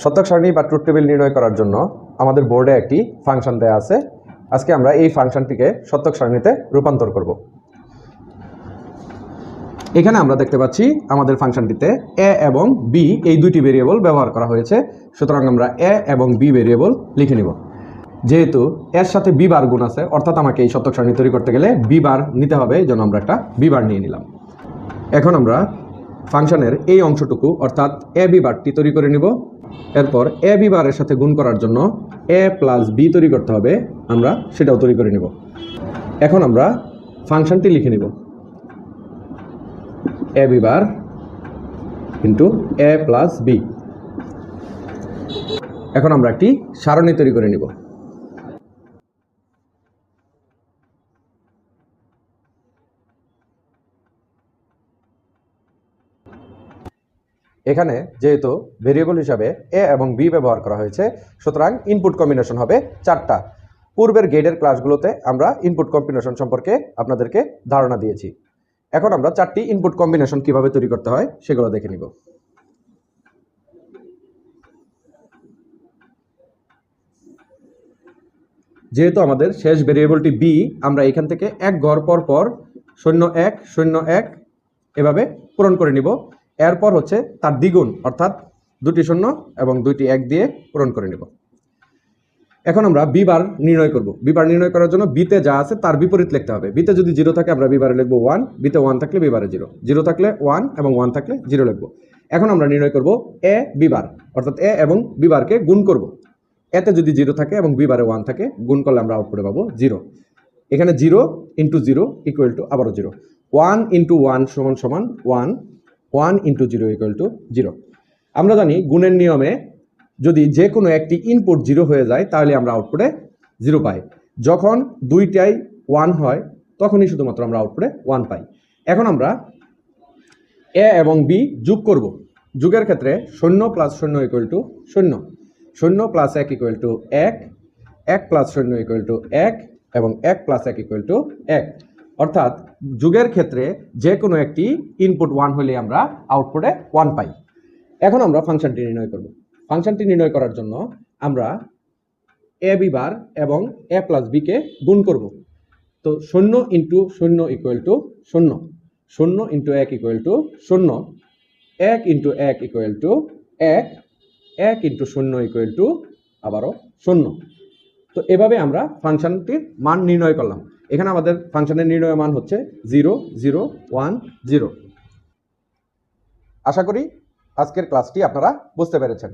শতক সারণী বা ট্রুথ টেবিল নির্ণয় করার জন্য আমাদের বোর্ডে একটি ফাংশন দেওয়া আছে। আজকে আমরা এই ফাংশনটিকে শতক সারণীতে রূপান্তর করব। এখানে আমরা দেখতে পাচ্ছি আমাদের ফাংশনটিতে এ এবং বি এই দুইটি ভেরিয়েবল ব্যবহার করা হয়েছে। সুতরাং আমরা এ এবং বি ভেরিয়েবল লিখে নিব। যেহেতু এর সাথে বি বার গুণ আছে, অর্থাৎ আমাকে এই শতক সারণী তৈরি করতে গেলে বি বার নিতে হবে, এই জন্য আমরা একটা বি বার নিয়ে নিলাম। এখন আমরা ফাংশনের এই অংশটুকু, অর্থাৎ এ বি বারটি তৈরি করে নিব। এরপর এ বি বারের সাথে গুণ করার জন্য এ প্লাস বি তৈরি করতে হবে। আমরা সেটাও তৈরি করে নিব। এখন আমরা ফাংশনটি লিখে নিব। A B bar into A plus B. এখন আমরা একটি সারণী তৈরি করে নিব। এখানে যেহেতু ভেরিয়েবল হিসাবে এ এবং বি ব্যবহার করা হয়েছে, সুতরাং ইনপুট কম্বিনেশন হবে চারটা। পূর্বের গেটের ক্লাসগুলোতে আমরা ইনপুট কম্বিনেশন সম্পর্কে আপনাদেরকে ধারণা দিয়েছি। এখন আমরা চারটি ইনপুট কম্বিনেশন কীভাবে তৈরি করতে হয় সেগুলো দেখে নিব। যেহেতু আমাদের শেষ ভেরিয়েবলটি বি আমরা এখান থেকে এক ঘর পর পর শূন্য এক শূন্য এক এভাবে পূরণ করে নিব। এরপর হচ্ছে তার দ্বিগুণ, অর্থাৎ দুটি শূন্য এবং দুইটি এক দিয়ে পূরণ করে নেব। এখন আমরা বি বার নির্ণয় করব। বি বার নির্ণয় করার জন্য বিতে যা আছে তার বিপরীত লিখতে হবে। বিতে যদি জিরো থাকে, আমরা বি বারে লিখব ওয়ান বিতে ওয়ান থাকলে বি বারে জিরো। জিরো থাকলে ওয়ান এবং ওয়ান থাকলে জিরো লিখব। এখন আমরা নির্ণয় করব এ বি বার, অর্থাৎ এ এবং বি বারকে গুণ করব। এতে যদি জিরো থাকে এবং বি বারে ওয়ান থাকে, গুণ করলে আমরা আউটপুটে পাবো জিরো। এখানে zero into zero equal to আবারও জিরো। ওয়ান ইন্টু ওয়ান সমান সমান one one into zero equal to zero. আমরা জানি গুণের নিয়মে যদি যে কোনো একটি ইনপুট জিরো হয়ে যায়, তাহলে আমরা আউটপুটে জিরো পাই। যখন দুইটাই ওয়ান হয়, তখনই শুধুমাত্র আমরা আউটপুটে ওয়ান পাই। এখন আমরা এ এবং বি যোগ করব। যুগের ক্ষেত্রে শূন্য প্লাস শূন্য ইকুয়াল টু শূন্য। শূন্য প্লাস এক ইকুয়াল টু এক এক প্লাস শূন্য ইকুয়াল টু এক, এবং এক প্লাস এক ইকুয়াল টু এক। অর্থাৎ যুগের ক্ষেত্রে যে কোনো একটি ইনপুট ওয়ান হলে আমরা আউটপুটে ওয়ান পাই। এখন আমরা ফাংশনটি নির্ণয় করব। ফাংশনটি নির্ণয় করার জন্য আমরা এ বি বার এবং এ প্লাস বিকে গুণ করব। তো শূন্য ইন্টু শূন্য ইকুয়াল টু শূন্য। শূন্য ইন্টু এক ইকুয়াল টু শূন্য। এক ইন্টু এক ইকুয়াল টু এক। এক ইন্টু শূন্য ইকুয়াল টু আবারও শূন্য। তো এভাবে আমরা ফাংশনটির মান নির্ণয় করলাম। এখানে আমাদের ফাংশনের নির্ণয় মান হচ্ছে জিরো জিরো, ওয়ান, জিরো। আশা করি আজকের ক্লাসটি আপনারা বুঝতে পেরেছেন।